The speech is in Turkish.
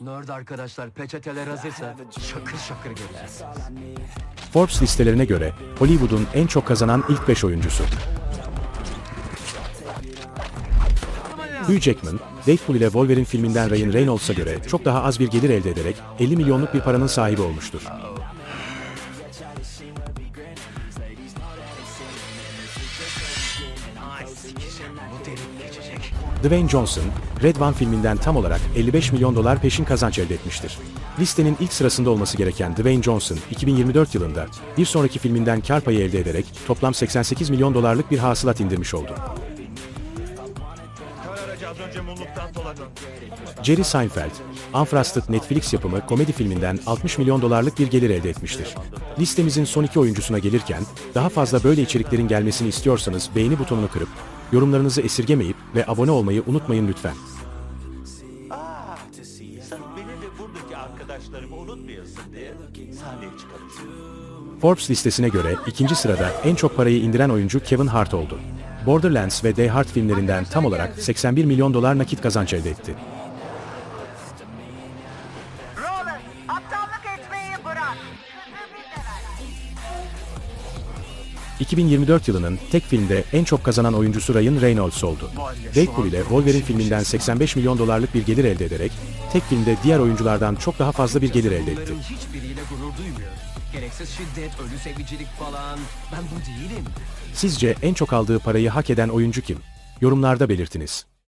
Nerd arkadaşlar peçeteler hazırsa şakır şakır gelir. Forbes listelerine göre Hollywood'un en çok kazanan ilk 5 oyuncusu. Hugh Jackman, Deadpool ile Wolverine filminden Ryan Reynolds'a göre çok daha az bir gelir elde ederek 50 milyonluk bir paranın sahibi olmuştur. Dwayne Johnson, Red One filminden tam olarak 55 milyon dolar peşin kazanç elde etmiştir. Listenin ilk sırasında olması gereken Dwayne Johnson, 2024 yılında bir sonraki filminden kar payı elde ederek toplam 88 milyon dolarlık bir hasılat indirmiş oldu. Jerry Seinfeld, Unfrosted Netflix yapımı komedi filminden 60 milyon dolarlık bir gelir elde etmiştir. Listemizin son iki oyuncusuna gelirken, daha fazla böyle içeriklerin gelmesini istiyorsanız beğeni butonunu kırıp, yorumlarınızı esirgemeyip ve abone olmayı unutmayın lütfen. Forbes listesine göre ikinci sırada en çok parayı indiren oyuncu Kevin Hart oldu. Borderlands ve Die Hard filmlerinden tam olarak 81 milyon dolar nakit kazanç elde etti. 2024 yılının tek filmde en çok kazanan oyuncusu Ryan Reynolds oldu. Deadpool ile Wolverine filminden 85 milyon dolarlık bir gelir elde ederek tek filmde diğer oyunculardan çok daha fazla bir gelir elde etti. Gereksiz şiddet, ölü sevicilik falan. Ben bu değilim. Sizce en çok aldığı parayı hak eden oyuncu kim? Yorumlarda belirtiniz.